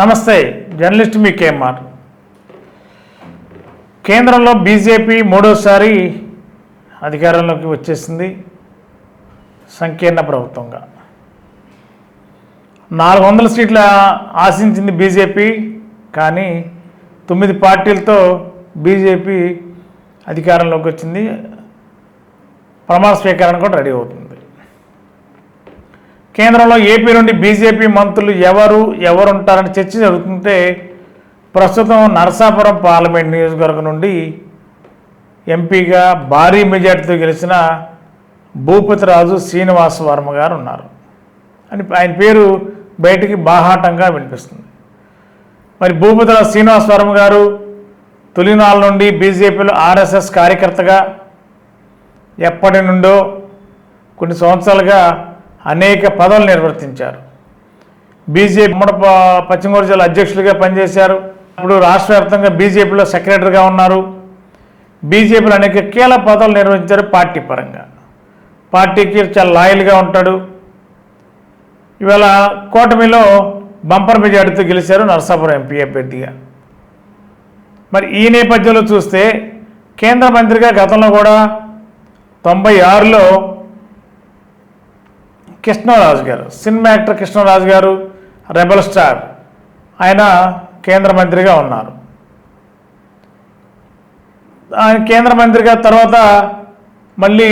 నమస్తే జర్నలిస్ట్ మీ కేఎంఆర్. కేంద్రంలో బీజేపీ మూడోసారి అధికారంలోకి వచ్చేసింది. సంకీర్ణ ప్రభుత్వంగా. నాలుగు వందల సీట్ల ఆశించింది బీజేపీ కానీ తొమ్మిది పార్టీలతో బీజేపీ అధికారంలోకి వచ్చింది. ప్రమాణ స్వీకరణ కూడా రెడీ అవుతుంది. కేంద్రంలో ఏపీ నుండి బీజేపీ మంత్రులు ఎవరు ఎవరు ఉంటారని చర్చ జరుగుతుంటే ప్రస్తుతం నరసాపురం పార్లమెంట్ నియోజకవర్గం నుండి ఎంపీగా భారీ మెజార్టీతో గెలిచిన భూపతిరాజు శ్రీనివాస వర్మ గారు ఉన్నారు. అని ఆయన పేరు బయటికి బాహాటంగా వినిపిస్తుంది. మరి భూపతిరాజు శ్రీనివాస వర్మ గారు తొలినాళ్ళ నుండి బీజేపీలో ఆర్ఎస్ఎస్ కార్యకర్తగా ఎప్పటి నుండో కొన్ని సంవత్సరాలుగా అనేక పదవులు నిర్వర్తించారు. బీజేపీ ఉమ్మడి ప- పశ్చిమ గోదావరి జిల్లా అధ్యక్షులుగా పనిచేశారు. ఇప్పుడు రాష్ట్ర వ్యాప్తంగా బీజేపీలో సెక్రటరీగా ఉన్నారు. బీజేపీలో అనేక కీలక పదవులు నిర్వహించారు పార్టీ పరంగా. పార్టీకి చాలా లాయల్గా ఉంటాడు. ఇవాళ కూటమిలో బంపర్ మెజార్టీతో గెలిచారు నరసాపురం ఎంపీ అభ్యర్థిగా. మరి ఈ నేపథ్యంలో చూస్తే కేంద్ర మంత్రిగా గతంలో కూడా తొంభై ఆరులో కృష్ణరాజు గారు. సినిమా యాక్టర్ కృష్ణరాజు గారు రెబల్ స్టార్. ఆయన కేంద్ర మంత్రిగా ఉన్నారు. ఆయన కేంద్ర మంత్రిగా తర్వాత మళ్ళీ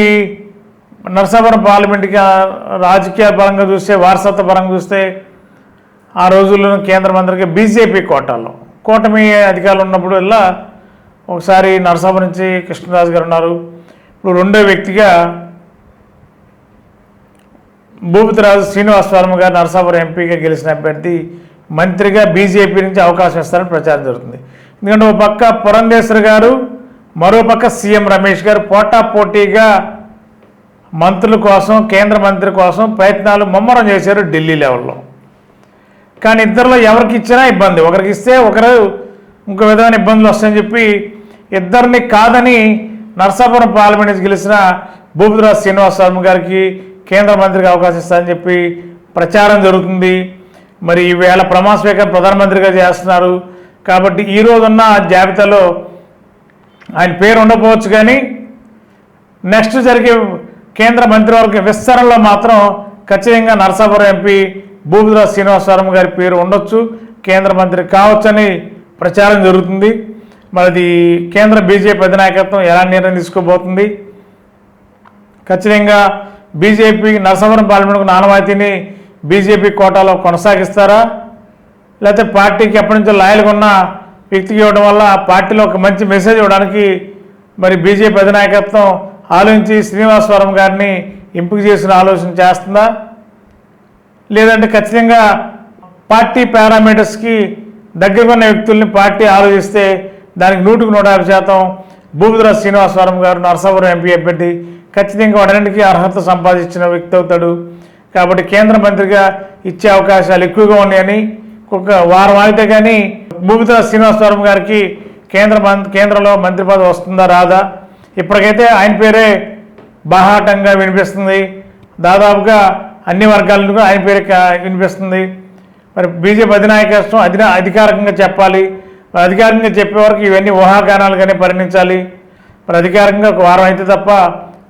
నరసాపురం పార్లమెంట్కి రాజకీయ పరంగా చూస్తే వారసత్వ పరంగా చూస్తే ఆ రోజుల్లో కేంద్ర మంత్రిగా బీజేపీ కోటాలో. కూటమి అధికారులు ఉన్నప్పుడు ఒకసారి నరసాపురం నుంచి కృష్ణరాజు గారు ఉన్నారు. ఇప్పుడు రెండో వ్యక్తిగా భూపతిరాజు శ్రీనివాస వర్మ గారు నరసాపురం ఎంపీగా గెలిచిన అభ్యర్థి మంత్రిగా బీజేపీ నుంచి అవకాశం ఇస్తారని ప్రచారం జరుగుతుంది. ఎందుకంటే ఒక పక్క పురంధేశ్వర్ గారు మరో పక్క సీఎం రమేష్ గారు పోటా పోటీగా మంత్రుల కోసం కేంద్ర మంత్రి కోసం ప్రయత్నాలు ముమ్మరం చేశారు ఢిల్లీ లెవెల్లో. కానీ ఇద్దరిలో ఎవరికి ఇచ్చినా ఇబ్బంది. ఒకరికి ఇస్తే ఒకరు ఇంకో విధమైన ఇబ్బందులు వస్తాయని చెప్పి ఇద్దరిని కాదని నరసాపురం పార్లమెంట్ నుంచి గెలిచిన భూపతిరాజు శ్రీనివాస గారికి కేంద్ర మంత్రికి అవకాశం ఇస్తారని చెప్పి ప్రచారం జరుగుతుంది. మరి ఈవేళ ప్రమాణ స్వీకారం ప్రధానమంత్రిగా చేస్తున్నారు. కాబట్టి ఈ రోజున్న జాబితాలో ఆయన పేరు ఉండకపోవచ్చు కానీ నెక్స్ట్ జరిగే కేంద్ర మంత్రివర్గ విస్తరణలో మాత్రం ఖచ్చితంగా నరసాపురం ఎంపీ భూమిరాజ్ శ్రీనివాసవరం గారి పేరు ఉండొచ్చు. కేంద్ర మంత్రి కావచ్చని ప్రచారం జరుగుతుంది. మరి కేంద్ర బీజేపీ అధినాయకత్వం ఎలా నిర్ణయం తీసుకోబోతుంది? ఖచ్చితంగా బీజేపీ నరసాపురం పార్లమెంట్కు నానవాయితీని బీజేపీ కోటాలో కొనసాగిస్తారా? లేకపోతే పార్టీకి ఎప్పటి నుంచో లాయల్గా ఉన్న వ్యక్తికి ఇవ్వడం వల్ల పార్టీలో ఒక మంచి మెసేజ్ ఇవ్వడానికి మరి బీజేపీ అధినాయకత్వం ఆలోచించి శ్రీనివాసవరం గారిని ఎంపిక చేసిన ఆలోచన చేస్తుందా? లేదంటే ఖచ్చితంగా పార్టీ పారామీటర్స్కి దగ్గరగా ఉన్న వ్యక్తుల్ని పార్టీ ఆలోచిస్తే దానికి నూటికి నూట యాభై శాతం భూమిధర శ్రీనివాసవరం గారు నరసాపురం ఎంపీ అభ్యర్థి ఖచ్చితంగా వాడన్నిటికీ అర్హత సంపాదించిన వ్యక్తి అవుతాడు. కాబట్టి కేంద్ర మంత్రిగా ఇచ్చే అవకాశాలు ఎక్కువగా ఉన్నాయని ఒక వారం అయితే కానీ భూపతిరాజు శ్రీనివాసవరం గారికి కేంద్ర కేంద్రంలో మంత్రి పదవి వస్తుందా రాదా? ఇప్పటికైతే ఆయన పేరే బాహాటంగా వినిపిస్తుంది. దాదాపుగా అన్ని వర్గాల కూడా ఆయన పేరే కా- వినిపిస్తుంది. మరి బీజేపీ అధినాయకత్వం అధినా అధికారికంగా చెప్పాలి. అధికారికంగా చెప్పే వరకు ఇవన్నీ ఊహాగానాలుగానే పరిణించాలి మరి అధికారికంగా ఒక వారం అయితే తప్ప